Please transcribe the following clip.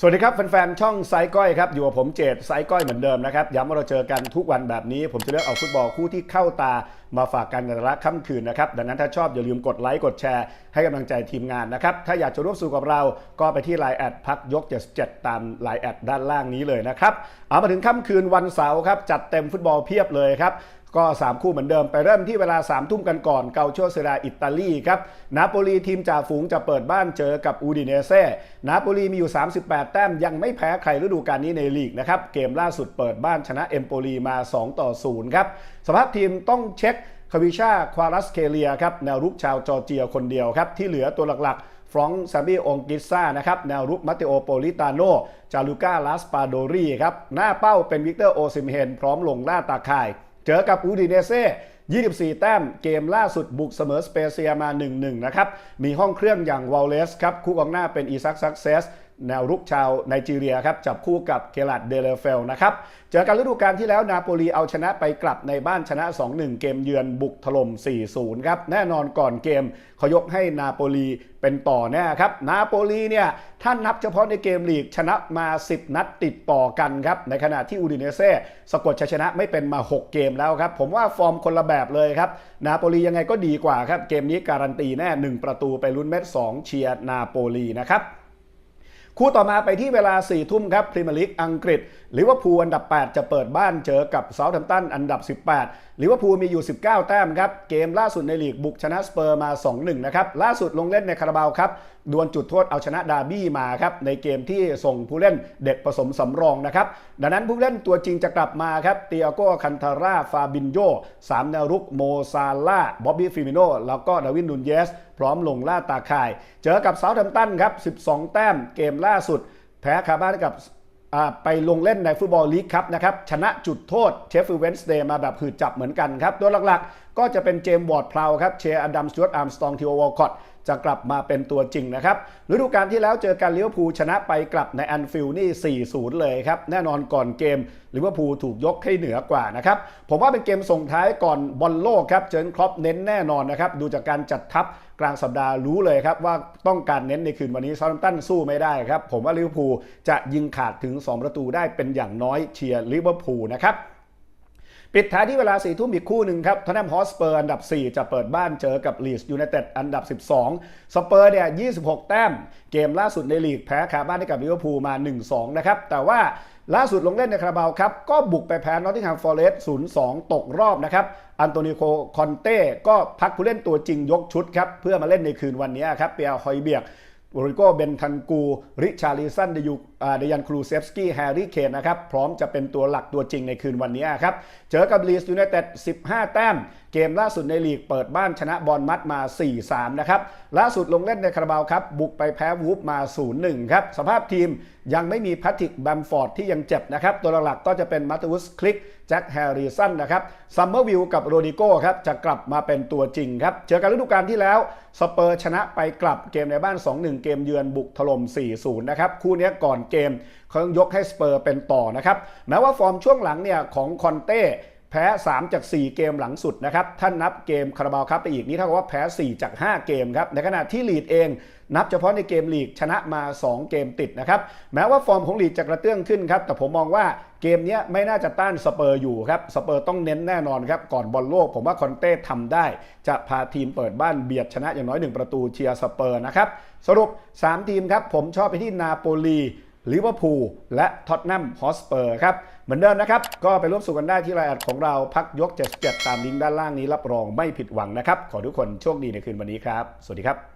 สวัสดีครับแฟนๆ ช่องไซก้อยครับอยู่กับผมเจตไซก้อยเหมือนเดิมนะครับย้ำว่าเราเจอกันทุกวันแบบนี้ ผมจะเลือกเอาฟุตบอลคู่ที่เข้าตามาฝากกันในละค่ำคืนนะครับดังนั้นถ้าชอบอย่าลืมกดไลค์กดแชร์ให้กำลังใจทีมงานนะครับถ้าอยากจะร่วมสนุกกับเราก็ไปที่ไลน์แอดพักยก77ตามไลน์แอดด้านล่างนี้เลยนะครับเอามาถึงค่ำคืนวันเสาร์ครับจัดเต็มฟุตบอลเพียบเลยครับ ก็ 3 คู่เหมือนเดิมไปเริ่มที่เวลา 3 ทุ่มกันก่อนเกาโชเซราอิตาลีครับนาโปลีทีมจ่าฝูงจะเปิดบ้านเจอกับอูดิเนเซ่นาโปลีมีอยู่ 38 แต้มยังไม่แพ้ใครฤดูกาลนี้ในลีกนะครับเกมล่าสุดเปิดบ้านชนะเอมโปลีมา 2 ต่อ 0 ครับ สภาพทีมต้องเช็คคาวิชาควารัสเคเลียครับแนวรุกชาวจอร์เจียคนเดียวครับที่เหลือตัวหลักฟรองก์ซาบิองกิซ่านะครับแนวรุกมาเตโอโปลิตาโน จาลูก้าลาสปาโดรีครับหน้าเป้าเป็นวิกเตอร์โอซิมเฮนพร้อมลงล่าตาข่าย เจอกับอูดิเนเซ่24 แต้มเกมล่าสุดบุกเสมอสเปเซียมา 1-1 นะครับ มีห้องเครื่องอย่างวอลเลสครับ คู่กองหน้าเป็นอีซักซักเซส แนวรุกชาวไนจีเรียครับจับคู่กับเคลัดเดเลเฟลนะครับเจอกันฤดูกาลที่แล้วนาโปลีเอาชนะไปกลับในบ้านชนะ 2-1 เกมเยือนบุกถล่ม 4-0 ครับ แน่นอนก่อนเกมเขายกให้นาโปลีเป็นต่อแน่ครับ นาโปลีเนี่ยถ้านับเฉพาะในเกมลีกชนะมา 10 นัดติดต่อกันครับ ในขณะที่อูดิเนเซ่สะกดชัยชนะไม่เป็นมา 6 เกมแล้วครับ ผมว่าฟอร์มคนละแบบเลยครับ นาโปลียังไงก็ดีกว่าครับ เกมนี้การันตีแน่ 1 ประตูไปลุ้นเม็ด2เชียร์นาโปลีนะครับ คู่ต่อมาไปที่เวลา4ทุ่มครับพรีเมียร์ลีกอังกฤษลิเวอร์พูลอันดับ 8 จะเปิดบ้านเจอกับเซาท์แฮมป์ตันอันดับ 18ลิเวอร์พูลมีอยู่ 19 แต้มครับ เกมล่าสุดในลีกบุกชนะสเปอร์มา 2-1 นะครับ ล่าสุดลงเล่นในคาราบาวครับดวลจุดโทษเอาชนะดาร์บี้มาครับ ในเกมที่ส่งผู้เล่นเด็กผสมสำรองนะครับ ดังนั้นผู้เล่นตัวจริงจะกลับมาครับเตียโก้คันทาร่าฟาบินโยสามแนวรุกโมซาล่าบ๊อบบี้ฟิมิโนแล้วก็ดาวินนูนเยส พร้อมลงล่าตาข่าย เจอกับเซาท์แฮมป์ตันครับ 12 แต้มเกมล่าสุด แพ้คาบ้านกับไปลงเล่นในฟุตบอลลีกครับนะครับ ชนะจุดโทษเชฟฟิลด์เวนส์เดย์มาแบบหืดจับเหมือนกันครับตัวหลัก ก็จะเป็นเจมส์วอร์ดพลาวครับเชอร์อดัมสจวตอาร์มสตองทิโอวอลคอตจะกลับมาเป็นตัวจริงนะครับฤดูกาลที่แล้วเจอกันลิเวอร์พูลชนะไปกลับในแอนฟิลด์นี่ 4-0 เลยครับ แน่นอนก่อนเกมลิเวอร์พูลถูกยกให้เหนือกว่านะครับ ผมว่าเป็นเกมส่งท้ายก่อนบอลโลกครับ เจอครอปเน้นแน่นอนนะครับ ดูจากการจัดทัพกลางสัปดาห์รู้เลยครับ ว่าต้องการเน้นในคืนวันนี้ซาร์ตันสู้ไม่ได้ครับ ผมว่าลิเวอร์พูลจะยิงขาดถึง 2 ประตูได้เป็นอย่างน้อยเชียร์ลิเวอร์พูลนะครับ ปิดท้ายที่เวลา4ทุ่มอีกคู่หนึ่งครับทอนแนมฮอสเปอร์อันดับ 4 จะเปิดบ้านเจอกับลีสยูไนเต็ดอันดับ 12 สเปอร์เนี่ย 26 แต้ม เกมล่าสุดในลีกแพ้คาบ้านให้กับลิเวอร์พูลมา 1-2 นะครับ แต่ว่าล่าสุดลงเล่นในคาราบาวครับ ก็บุกไปแพ้นอตติงแฮมฟอร์เรสต์0-2 ตกรอบนะครับ อันโตนิโคคอนเต้ก็พักผู้เล่นตัวจริงยกชุดครับ เพื่อมาเล่นในคืนวันนี้ครับเปียร์ฮอยเบียก โรดิโกเบนทันกู ริชาลิสันเดยูอ่าเดยันครูเซฟสกี้แฮร์รี่เคนนะครับ พร้อมจะเป็นตัวหลักตัวจริงในคืนวันนี้ครับ เจอกับลีสยูไนเต็ด 15 แต้มเกมล่าสุดในลีกเปิดบ้านชนะบอลมัดมา 4-3 นะครับ ล่าสุดลงเล่นในคาราบาวครับ บุกไปแพ้วูฟมา 0-1 ครับ สภาพทีมยังไม่มีแพทริกแบมฟอร์ดที่ยังเจ็บนะครับ ตัวหลักก็จะเป็นมาต e ุสคลิกแจ็คแฮร์ริสันนะครับซัมเมอร์วิลกับโรดิโก้ครับ จะกลับมาเป็นตัวจริงครับ เจอกันฤดูกาลที่แล้ว สเปอร์ชนะไปกลับเกมในบ้าน 2-1 เกมเยือนบุกถล่ม 4-0 นะครับ คู่นี้ก่อนเกมเขายกให้สเปอร์เป็นต่อนะครับแม้ว่าฟอร์มช่วงหลังเนี่ยของคอนเต้ แพ้ 3 จาก 4 เกมหลังสุดนะครับถ้านับเกมคาราบาวครับไปอีกนี่เท่ากับว่าแพ้ 4 จาก 5 เกมครับ ในขณะที่ลีดเองนับเฉพาะในเกมลีกชนะมา 2 เกมติดนะครับแม้ว่าฟอร์มของลีดจะกระเตื้องขึ้นครับแต่ผมมองว่าเกมนี้ไม่น่าจะต้านสเปอร์อยู่ครับสเปอร์ต้องเน้นแน่นอนครับก่อนบอลโลก ผมว่าคอนเต้ทำได้ จะพาทีมเปิดบ้านเบียดชนะอย่างน้อย 1 ประตูเชียร์สเปอร์นะครับสรุป 3 ทีมครับผมชอบไปที่นาโปลีลิเวอร์พูลและท็อตแนมฮอสเปอร์ครับ เหมือนเดิมนะครับ ก็ไปร่วมสุขกันได้ที่รายอัดของเราพักยก77ตามลิงก์ด้านล่างนี้รับรองไม่ผิดหวังนะครับ ขอทุกคนโชคดีในคืนวันนี้ครับ สวัสดีครับ